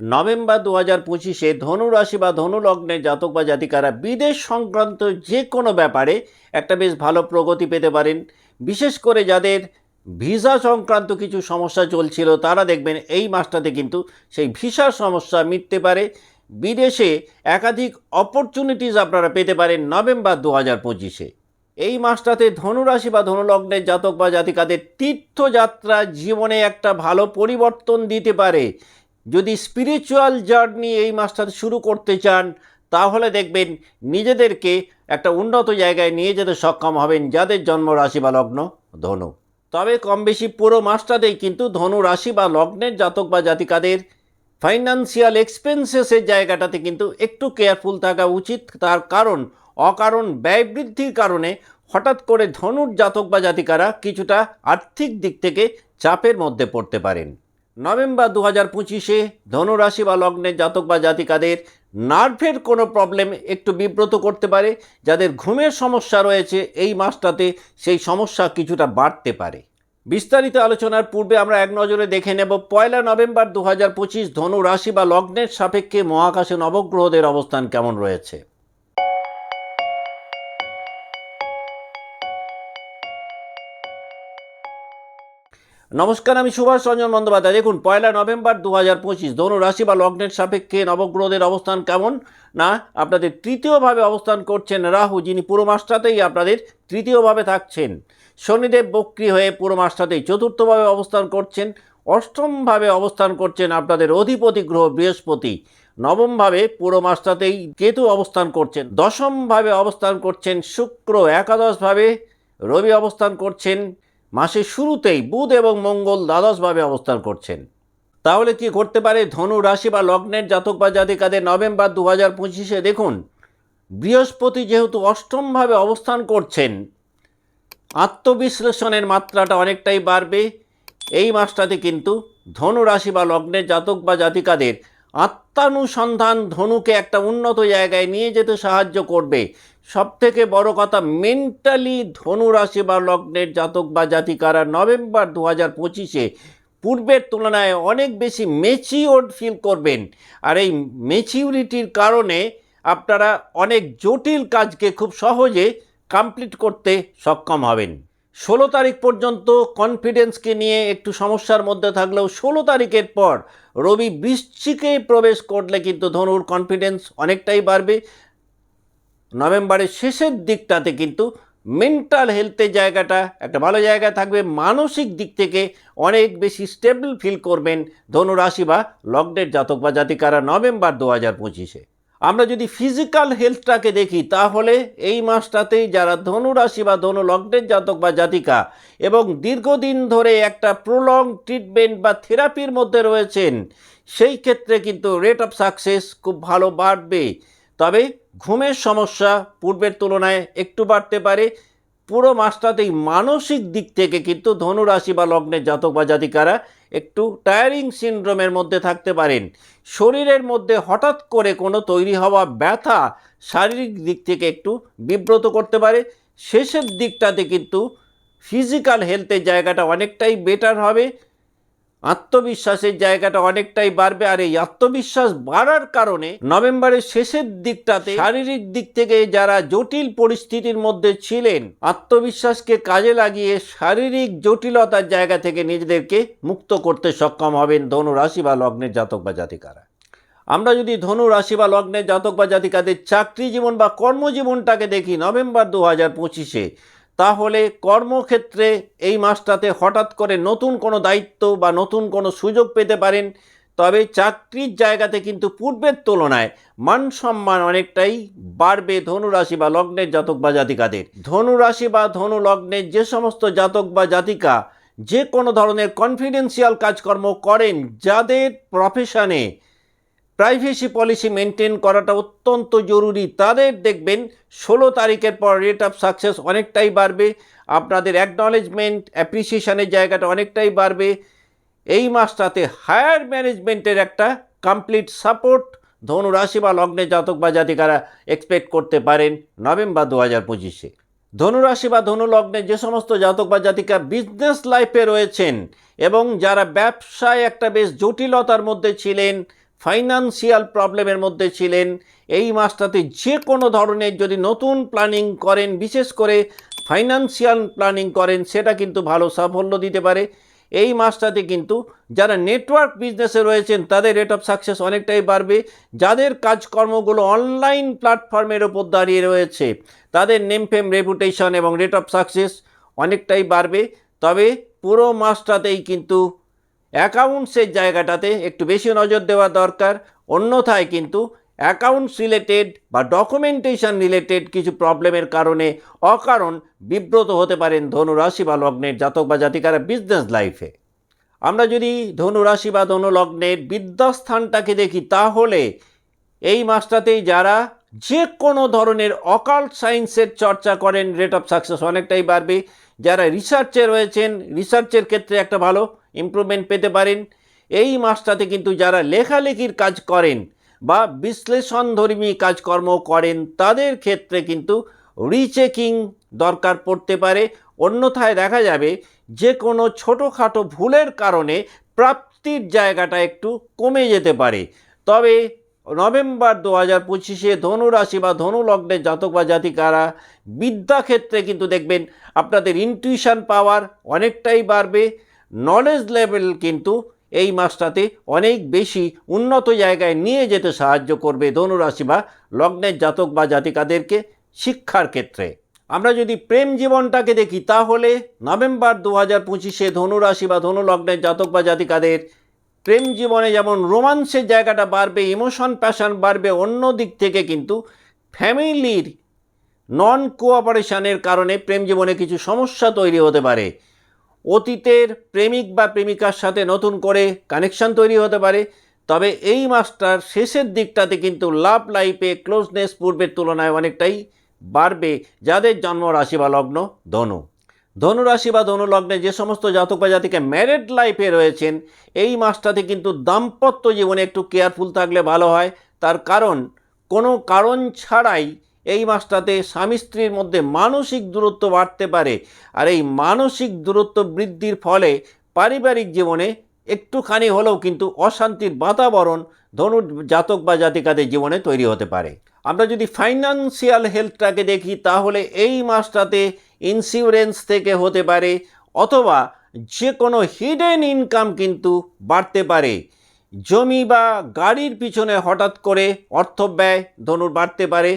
November দু হাজার পঁচিশে ধনুরাশি বা ধনু লগ্নের জাতক বা জাতিকারা বিদেশ সংক্রান্ত যে কোনো ব্যাপারে একটা বেশ ভালো প্রগতি পেতে পারেন। বিশেষ করে যাদের ভিসা সংক্রান্ত কিছু সমস্যা চলছিল, তারা দেখবেন এই মাসটাতে কিন্তু সেই ভিসার সমস্যা মিটতে পারে। বিদেশে একাধিক অপরচুনিটিস আপনারা পেতে পারেন নভেম্বর দু হাজার পঁচিশে। এই মাসটাতে ধনুরাশি বা ধনুলগ্নের জাতক বা জাতিকাদের তীর্থযাত্রা জীবনে একটা ভালো পরিবর্তন দিতে পারে। যদি স্পিরিচুয়াল জার্নি এই মাসটাতে শুরু করতে চান, তাহলে দেখবেন নিজেদেরকে একটা উন্নত জায়গায় নিয়ে যেতে সক্ষম হবেন, যাদের জন্ম রাশি বা লগ্ন ধনু। তবে কম বেশি পুরো মাসটাতেই কিন্তু ধনু রাশি বা লগ্নের জাতক বা জাতিকাদের ফাইন্যান্সিয়াল এক্সপেন্সেসের জায়গাটাতে কিন্তু একটু কেয়ারফুল থাকা উচিত। তার কারণ, অকারণ, ব্যয় বৃদ্ধির কারণে হঠাৎ করে ধনুর জাতক বা জাতিকারা কিছুটা আর্থিক দিক থেকে চাপের মধ্যে পড়তে পারেন। নভেম্বর দু হাজার পঁচিশে ধনুরাশি বা লগ্নের জাতক বা জাতিকাদের নার্ভের কোনো প্রবলেম একটু বিব্রত করতে পারে, যাদের ঘুমের সমস্যা রয়েছে এই মাসটাতে সেই সমস্যা কিছুটা বাড়তে পারে। বিস্তারিত আলোচনার পূর্বে আমরা এক নজরে দেখে নেব, পয়লা নভেম্বর দু হাজার পঁচিশ ধনু রাশি বা লগ্নের সাপেক্ষে মহাকাশে নবগ্রহদের অবস্থান কেমন রয়েছে। নমস্কার, আমি সুভাষ রঞ্জন বন্দ্যোপাধ্যায়। দেখুন, পয়লা নভেম্বর দু হাজার পঁচিশ, ধনু রাশি বা লগ্নের সাপেক্ষে নবগ্রহদের অবস্থান কেমন? না, আপনাদের তৃতীয়ভাবে অবস্থান করছেন রাহু, যিনি পুরো মাসটাতেই আপনাদের তৃতীয়ভাবে থাকছেন। শনিদেব বক্রি হয়ে পুরো মাসটাতেই চতুর্থভাবে অবস্থান করছেন। অষ্টমভাবে অবস্থান করছেন আপনাদের অধিপতি গ্রহ বৃহস্পতি। নবমভাবে পুরো মাসটাতেই কেতু অবস্থান করছেন। দশমভাবে অবস্থান করছেন শুক্র। একাদশভাবে রবি অবস্থান করছেন। মাসের শুরুতেই বুধ এবং মঙ্গল দ্বাদশভাবে অবস্থান করছেন। তাহলে কি করতে পারে ধনু রাশি বা লগ্নের জাতক বা জাতিকাদের নভেম্বর দু হাজার পঁচিশে? দেখুন, বৃহস্পতি যেহেতু অষ্টমভাবে অবস্থান করছেন, আত্মবিশ্লেষণের মাত্রাটা অনেকটাই বাড়বে। এই মাসটাতে কিন্তু ধনু রাশি বা লগ্নের জাতক বা জাতিকাদের আত্মানুসন্ধান ধনুকে একটা উন্নত জায়গায় নিয়ে যেতে সাহায্য করবে। সব থেকে বড় কথা মেন্টালি ধনু রাশি বা লগ্নের জাতক বা জাতিকারা নভেম্বর দু হাজার পঁচিশে পূর্বের তুলনায় অনেক বেশি মেচিওর্ড ফিল করবেন। আর এই মেচিউরিটির কারণে আপনারা অনেক জটিল কাজকে খুব সহজে কমপ্লিট করতে সক্ষম হবেন। ষোলো তারিখ পর্যন্ত কনফিডেন্সকে নিয়ে একটু সমস্যার মধ্যে থাকলেও ষোলো তারিখের পর রবি বৃশ্চিকে প্রবেশ করলে কিন্তু ধনুর কনফিডেন্স অনেকটাই বাড়বে। নভেম্বরের শেষের দিকটাতে কিন্তু মেন্টাল হেলথের জায়গাটা একটা ভালো জায়গায় থাকবে। মানসিক দিক থেকে অনেক বেশি স্টেবল ফিল করবেন ধনু রাশি বা লগ্নের জাতক বা জাতিকারা নভেম্বর দু হাজার পঁচিশে। আমরা যদি ফিজিক্যাল হেলথটাকে দেখি, তাহলে এই মাসটাতেই যারা ধনুরাশি বা ধনু লগ্নের জাতক বা জাতিকা এবং দীর্ঘদিন ধরে একটা প্রলং ট্রিটমেন্ট বা থেরাপির মধ্যে রয়েছেন, সেই ক্ষেত্রে কিন্তু রেট অফ সাকসেস খুব ভালো বাড়বে। তবে ঘুমের সমস্যা পূর্বের তুলনায় একটু বাড়তে পারে। পুরো মাসটাতেই মানসিক দিক থেকে কিন্তু ধনুরাশি বা লগ্নের জাতক বা জাতিকারা একটু টায়ারিং সিনড্রোমের মধ্যে থাকতে পারেন। শরীরের মধ্যে হঠাৎ করে কোনো তৈরি হওয়া ব্যথা শারীরিক দিক থেকে একটু বিব্রত করতে পারে। শেষের দিকটাতে কিন্তু ফিজিক্যাল হেলথের জায়গাটা অনেকটাই বেটার হবে। আত্মবিশ্বাসের জায়গাটা অনেকটাই বাড়বে আর এই আত্মবিশ্বাস বাড়ার কারণে নভেম্বরের শেষের দিকটাতে শারীরিক দিক থেকে যারা জটিল পরিস্থিতির মধ্যে ছিলেন, আত্মবিশ্বাসকে কাজে লাগিয়ে শারীরিক জটিলতার জায়গা থেকে নিজেদেরকে মুক্ত করতে সক্ষম হবেন ধনু রাশি বা লগ্নের জাতক বা জাতিকারা। আমরা যদি ধনু রাশি বা লগ্নের জাতক বা জাতিকাদের চাকরি জীবন বা কর্মজীবনটাকে দেখি, নভেম্বর দু হাজার পঁচিশে তাহলে কর্মক্ষেত্রে এই মাসটাতে হঠাৎ করে নতুন কোনো দায়িত্ব বা নতুন কোনো সুযোগ পেতে পারেন। তবে চাকরির জায়গাতে কিন্তু পূর্বের তুলনায় মান সম্মান অনেকটাই বাড়বে ধনুরাশি বা লগ্নের জাতক বা জাতিকাদের। ধনুরাশি বা ধনু লগ্নের যে সমস্ত জাতক বা জাতিকা যে কোনো ধরনের কনফিডেন্সিয়াল কাজকর্ম করেন, যাদের প্রফেশনে প্রাইভেসি পলিসি মেনটেন করাটা অত্যন্ত জরুরি। তাদের দেখবেন, ষোলো তারিখের পর রেট অফ সাকসেস অনেকটাই বাড়বে। আপনাদের অ্যাকনলেজমেন্ট অ্যাপ্রিসিয়েশনের জায়গাটা অনেকটাই বাড়বে। এই মাসটাতে হায়ার ম্যানেজমেন্টের একটা কমপ্লিট সাপোর্ট ধনুরাশি বা লগ্নে জাতক বা জাতিকারা এক্সপেক্ট করতে পারেন নভেম্বর দু হাজার পঁচিশে। ধনুরাশি বা ধনু লগ্নে যে সমস্ত জাতক বা জাতিকা বিজনেস লাইফে রয়েছেন এবং যারা ব্যবসায় একটা বেশ জটিলতার মধ্যে ছিলেন ফাইনান্সিয়াল প্রবলেমের মধ্যে ছিলেন। এই মাসটাতে যে কোনো ধরনের যদি নতুন প্ল্যানিং করেন, বিশেষ করে ফাইনান্সিয়াল প্ল্যানিং করেন, সেটা কিন্তু ভালো সাফল্য দিতে পারে। এই মাসটাতে কিন্তু যারা নেটওয়ার্ক বিজনেসে রয়েছেন, তাদের রেট অফ সাকসেস অনেকটাই বাড়বে। যাদের কাজকর্মগুলো অনলাইন প্ল্যাটফর্মের ওপর দাঁড়িয়ে রয়েছে, তাদের নেম ফেম রেপুটেশন এবং রেট অফ সাকসেস অনেকটাই বাড়বে। তবে পুরো মাসটাতেই কিন্তু অ্যাকাউন্টসের জায়গাটাতে একটু বেশি নজর দেওয়া দরকার। অন্যথায় কিন্তু অ্যাকাউন্টস রিলেটেড বা ডকুমেন্টেশন রিলেটেড কিছু প্রবলেমের কারণে অকারণ বিব্রত হতে পারেন ধনুরাশি বা লগ্নের জাতক বা জাতিকারা বিজনেস লাইফে আমরা যদি ধনুরাশি বা ধনুলগ্নের বিদ্যাস্থানটাকে দেখি, তাহলে এই মাসটাতেই যারা যে কোনো ধরনের অকাল্ট সায়েন্সের চর্চা করেন রেট অফ সাকসেস অনেকটাই বাড়বে। যারা রিসার্চে রয়েছেন রিসার্চের ক্ষেত্রে একটা ভালো ইমপ্রুভমেন্ট পেতে পারেন। এই মাসটাতে কিন্তু যারা লেখালেখির কাজ করেন বা বিশ্লেষণধর্মী কাজকর্ম করেন, তাদের ক্ষেত্রে কিন্তু রিচেকিং দরকার পড়তে পারে। অন্যথায় দেখা যাবে যে কোনো ছোটোখাটো ভুলের কারণে প্রাপ্তির জায়গাটা একটু কমে যেতে পারে। তবে নভেম্বর দু হাজার পঁচিশে ধনুরাশি বা ধনু লগ্নের জাতক বা জাতিকারা বিদ্যাক্ষেত্রে কিন্তু দেখবেন আপনাদের ইনটিউশন পাওয়ার অনেকটাই বাড়বে নলেজ লেভেল কিন্তু এই মাসটাতে অনেক বেশি উন্নত জায়গায় নিয়ে যেতে সাহায্য করবে ধনুরাশি বা লগ্নের জাতক বা জাতিকাদেরকে শিক্ষার ক্ষেত্রে। আমরা যদি প্রেম জীবনটাকে দেখি তাহলে নভেম্বর দু হাজার পঁচিশে ধনুরাশি বা ধনু লগ্নের জাতক বা জাতিকাদের প্রেম জীবনে যেমন রোমান্সের জায়গাটা বাড়বে ইমোশন প্যাশন বাড়বে, অন্য দিক থেকে কিন্তু ফ্যামিলির নন কোঅপারেশনের কারণে প্রেম জীবনে কিছু সমস্যা তৈরি হতে পারে। অতীতের প্রেমিক বা প্রেমিকার সাথে নতুন করে কানেকশন তৈরি হতে পারে। তবে এই মাসটার শেষের দিকটাতে কিন্তু লাভ লাইফে ক্লোজনেস পূর্বের তুলনায় অনেকটাই বাড়বে। যাদের জন্ম রাশি বা লগ্ন, ধনু। ধনু রাশি বা ধনুলগ্নে যে সমস্ত জাতক বা জাতিকে ম্যারেড লাইফে রয়েছেন, এই মাসটাতে কিন্তু দাম্পত্য জীবনে একটু কেয়ারফুল থাকলে ভালো হয়। তার কারণ, কোনো কারণ ছাড়াই এই মাসটাতে স্বামী স্ত্রীর মধ্যে মানসিক দূরত্ব বাড়তে পারে। আর এই মানসিক দূরত্ব বৃদ্ধির ফলে পারিবারিক জীবনে একটুখানি হলেও কিন্তু অশান্তির বাতাবরণ ধনুর জাতক বা জাতিকাদের জীবনে তৈরি হতে পারে। আমরা যদি ফাইন্যান্সিয়াল হেলথটাকে দেখি, তাহলে এই মাসটাতে ইন্স্যুরেন্স থেকে হতে পারে অথবা যে কোনো হিডেন ইনকাম কিন্তু বাড়তে পারে। জমি বা গাড়ির পিছনে হঠাৎ করে অর্থ ব্যয় ধনুর বাড়তে পারে।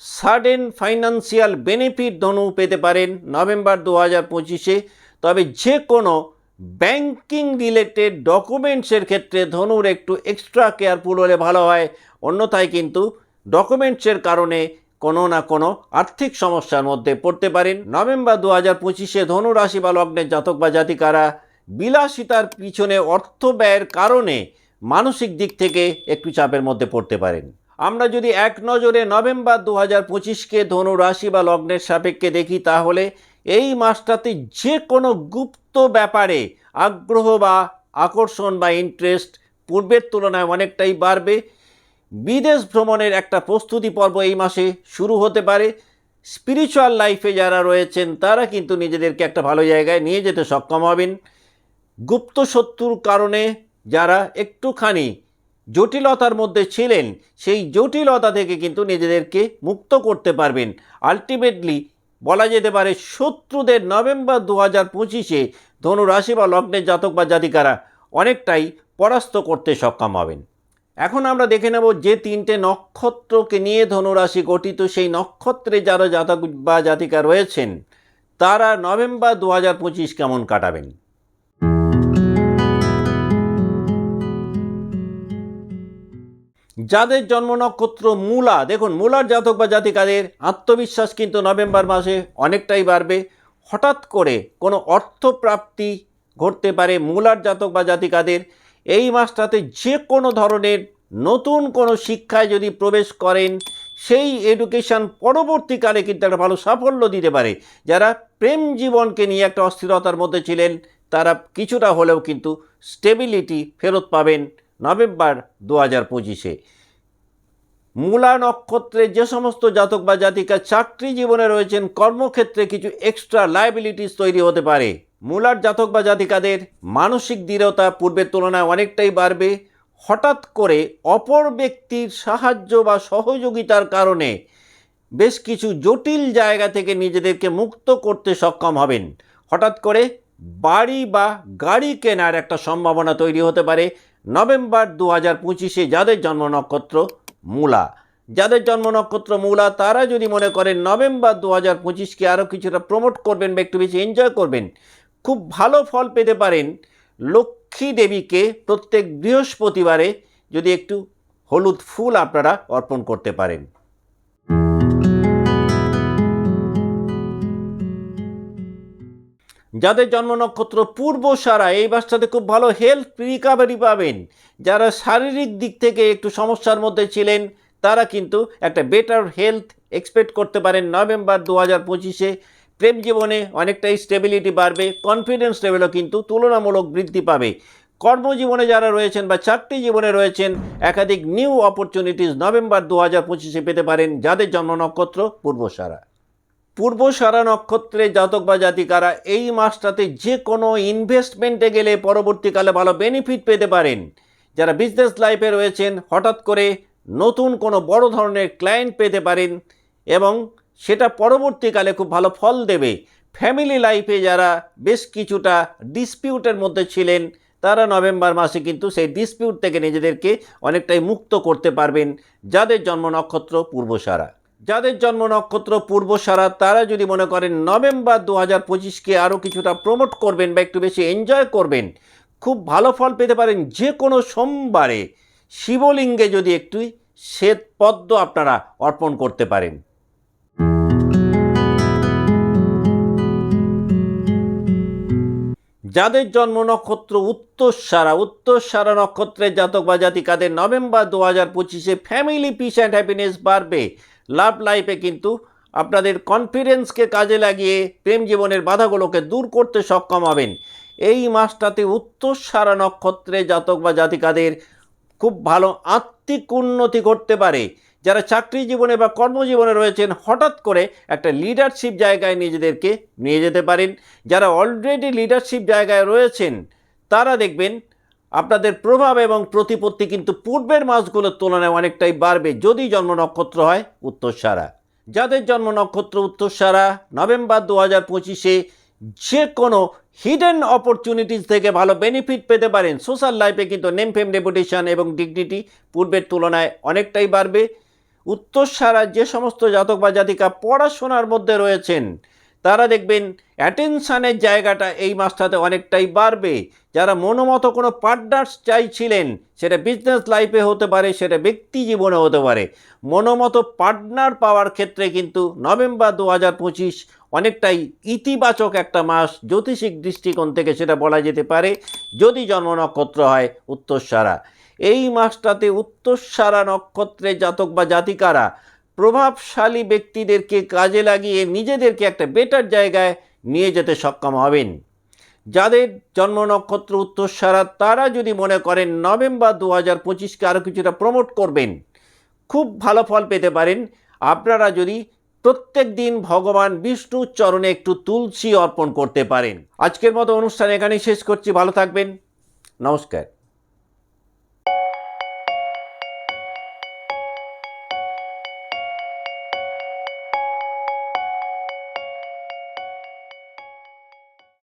সাডেন ফাইন্যান্সিয়াল বেনিফিট ধনু পেতে পারেন নভেম্বর দু হাজার পঁচিশে। তবে যে কোনো ব্যাংকিং রিলেটেড ডকুমেন্টসের ক্ষেত্রে ধনুর একটু এক্সট্রা কেয়ারফুল হলে ভালো হয়। অন্যথায় কিন্তু ডকুমেন্টসের কারণে কোনো না কোনো আর্থিক সমস্যার মধ্যে পড়তে পারেন। নভেম্বর দু হাজার পঁচিশে ধনু রাশি বা লগ্নের জাতক বা জাতিকারা বিলাসিতার পিছনে অর্থ ব্যয়ের কারণে মানসিক দিক থেকে একটু চাপের মধ্যে পড়তে পারেন। আমরা যদি এক নজরে নভেম্বর দু হাজার পঁচিশকে ধনু রাশি বা লগ্নের সাপেক্ষে দেখি, তাহলে এই মাসটাতে যে কোনো গুপ্ত ব্যাপারে আগ্রহ বা আকর্ষণ বা ইন্টারেস্ট পূর্বের তুলনায় অনেকটাই বাড়বে। বিদেশ ভ্রমণের একটা প্রস্তুতি পর্ব এই মাসে শুরু হতে পারে। স্পিরিচুয়াল লাইফে যারা রয়েছেন, তারা কিন্তু নিজেদেরকে একটা ভালো জায়গায় নিয়ে যেতে সক্ষম হবেন। গুপ্ত শত্রুর কারণে যারা একটুখানি জটিলতার মধ্যে ছিলেন, সেই জটিলতা থেকে কিন্তু নিজেদেরকে মুক্ত করতে পারবেন। আলটিমেটলি বলা যেতে পারে শত্রুদের নভেম্বর দু হাজার পঁচিশে ধনুরাশি বা লগ্নের জাতক বা জাতিকারা অনেকটাই পরাস্ত করতে সক্ষম হবেন। এখন আমরা দেখে নেব যে তিনটে নক্ষত্রকে নিয়ে ধনুরাশি গঠিত সেই নক্ষত্রে যারা জাতক বা জাতিকা রয়েছেন, তারা নভেম্বর দু হাজার পঁচিশ কেমন কাটাবেন? যাদের জন্ম নক্ষত্র মূলা, দেখুন, মূলার জাতক বা জাতিকাদের আত্মবিশ্বাস কিন্তু নভেম্বর মাসে অনেকটাই বাড়বে। হঠাৎ করে কোনো অর্থপ্রাপ্তি ঘটতে পারে মূলার জাতক বা জাতিকাদের, এই মাসটাতে যে কোনো ধরনের নতুন কোনো শিক্ষায় যদি প্রবেশ করেন, সেই এডুকেশন পরবর্তীকালে কিন্তু একটা ভালো সাফল্য দিতে পারে। যারা প্রেম জীবনকে নিয়ে একটা অস্থিরতার মধ্যে ছিলেন, তারা কিছুটা হলেও কিন্তু স্টেবিলিটি ফেরত পাবেন নভেম্বর দু হাজার পঁচিশে। মূলা নক্ষত্রে যে সমস্ত জাতক বা জাতিকা চাকরি জীবনে রয়েছেন, কর্মক্ষেত্রে কিছু এক্সট্রা লাইবিলিটিস তৈরি হতে পারে। মূলার জাতক বা জাতিকাদের মানসিক দৃঢ়তা পূর্বের তুলনায় অনেকটাই বাড়বে। হঠাৎ করে অপর ব্যক্তির সাহায্য বা সহযোগিতার কারণে বেশ কিছু জটিল জায়গা থেকে নিজেদেরকে মুক্ত করতে সক্ষম হবেন। হঠাৎ করে বাড়ি বা গাড়ি কেনার একটা সম্ভাবনা তৈরি হতে পারে। নভেম্বর দু হাজার পঁচিশে যাদের জন্ম নক্ষত্র মূলা। যাদের জন্ম নক্ষত্র মূলা, তারা যদি মনে করেন নভেম্বর দু হাজার পঁচিশকে আরও কিছুটা প্রমোট করবেন বা একটু বেশি এনজয় করবেন, খুব ভালো ফল পেতে পারেন লক্ষ্মী দেবীকে প্রত্যেক বৃহস্পতিবারে যদি একটু হলুদ ফুল আপনারা অর্পণ করতে পারেন। যাদের জন্ম নক্ষত্র পূর্ব সারা, এই মাসটাতে খুব ভালো হেলথ রিকাভারি পাবেন। যারা শারীরিক দিক থেকে একটু সমস্যার মধ্যে ছিলেন, তারা কিন্তু একটা বেটার হেলথ এক্সপেক্ট করতে পারেন নভেম্বর দু হাজার পঁচিশে। প্রেম জীবনে অনেকটাই স্টেবিলিটি বাড়বে কনফিডেন্স লেভেলও কিন্তু তুলনামূলক বৃদ্ধি পাবে। কর্মজীবনে যারা রয়েছেন বা চাকরি জীবনে রয়েছেন, একাধিক নিউ অপরচুনিটিস নভেম্বর দু হাজার পঁচিশে পেতে পারেন যাদের জন্ম নক্ষত্র পূর্বসারা পূর্ব সারা নক্ষত্রে জাতক বা জাতিকারা এই মাসটাতে যে কোনো ইনভেস্টমেন্টে গেলে পরবর্তীকালে ভালো বেনিফিট পেতে পারেন। যারা বিজনেস লাইফে রয়েছেন, হঠাৎ করে নতুন কোনো বড় ধরনের ক্লায়েন্ট পেতে পারেন এবং সেটা পরবর্তীকালে খুব ভালো ফল দেবে। ফ্যামিলি লাইফে যারা বেশ কিছুটা ডিসপিউটের মধ্যে ছিলেন, তারা নভেম্বর মাসে কিন্তু সেই ডিসপিউট থেকে নিজেদেরকে অনেকটাই মুক্ত করতে পারবেন। যাদের জন্ম নক্ষত্র পূর্বসারা। যাদের জন্ম নক্ষত্র পূর্ব সারা, তারা যদি মনে করেন নভেম্বর দু হাজার পঁচিশকে আরও কিছুটা প্রমোট করবেন বা একটু বেশি এনজয় করবেন, খুব ভালো ফল পেতে পারেন যে কোনো সোমবারে। শিবলিঙ্গে যদি একটু শ্বেত পদ্ম আপনারা অর্পণ করতে পারেন। যাদের জন্ম নক্ষত্র উত্তরসারা উত্তরসারা নক্ষত্রের জাতক বা জাতিকাদের নভেম্বর দু হাজার পঁচিশে ফ্যামিলি পিস অ্যান্ড হ্যাপিনেস বাড়বে। লাভ লাইফে কিন্তু আপনাদের কনফিডেন্সকে কাজে লাগিয়ে প্রেম জীবনের বাধাগুলোকে দূর করতে সক্ষম হবেন। এই মাসটাতে উত্তরসারা নক্ষত্রে জাতক বা জাতিকাদের খুব ভালো আত্মিক উন্নতি ঘটতে পারে। যারা চাকরি জীবনে বা কর্মজীবনে রয়েছেন, হঠাৎ করে একটা লিডারশিপ জায়গায় নিজেদেরকে নিয়ে যেতে পারেন। যারা অলরেডি লিডারশিপ জায়গায় রয়েছেন, তারা দেখবেন আপনাদের প্রভাব এবং প্রতিপত্তি কিন্তু পূর্বের মাসগুলোর তুলনায় অনেকটাই বাড়বে যদি জন্ম নক্ষত্র হয় উত্তরসারা। যাদের জন্ম নক্ষত্র উত্তরসারা, নভেম্বর দু হাজার পঁচিশে যে কোনো হিডেন অপরচুনিটিস থেকে ভালো বেনিফিট পেতে পারেন। সোশ্যাল লাইফে কিন্তু নেম ফেম রেপুটেশন এবং ডিগনিটি পূর্বের তুলনায় অনেকটাই বাড়বে। উত্তরসারা যে সমস্ত জাতক বা জাতিকা পড়াশোনার মধ্যে রয়েছেন তারা দেখবেন অ্যাটেনশানের জায়গাটা এই মাসটাতে অনেকটাই বাড়বে। যারা মনোমতো কোনো পার্টনার্স চাইছিলেন, সেটা বিজনেস লাইফে হতে পারে, সেটা ব্যক্তি জীবনে হতে পারে, মনোমতো পার্টনার পাওয়ার ক্ষেত্রে কিন্তু নভেম্বর দু হাজার পঁচিশ অনেকটাই ইতিবাচক একটা মাস, জ্যোতিষিক দৃষ্টিকোণ থেকে সেটা বলা যেতে পারে। যদি জন্ম নক্ষত্র হয়, উত্তরসারা। এই মাসটাতে উত্তরসারা নক্ষত্রে জাতক বা জাতিকারা প্রভাবশালী ব্যক্তিদেরকে কাজে লাগিয়ে নিজেদেরকে একটা বেটার জায়গায় নিয়ে যেতে সক্ষম হবেন। যাদের জন্ম নক্ষত্র উত্তরসারা, তারা যদি মনে করেন নভেম্বর দু হাজার পঁচিশকে আরও কিছুটা প্রমোট করবেন, খুব ভালো ফল পেতে পারেন। আপনারা যদি প্রত্যেক দিন ভগবান বিষ্ণুর চরণে একটু তুলসী অর্পণ করতে পারেন। আজকের মতো অনুষ্ঠান এখানেই শেষ করছি। ভালো থাকবেন। নমস্কার।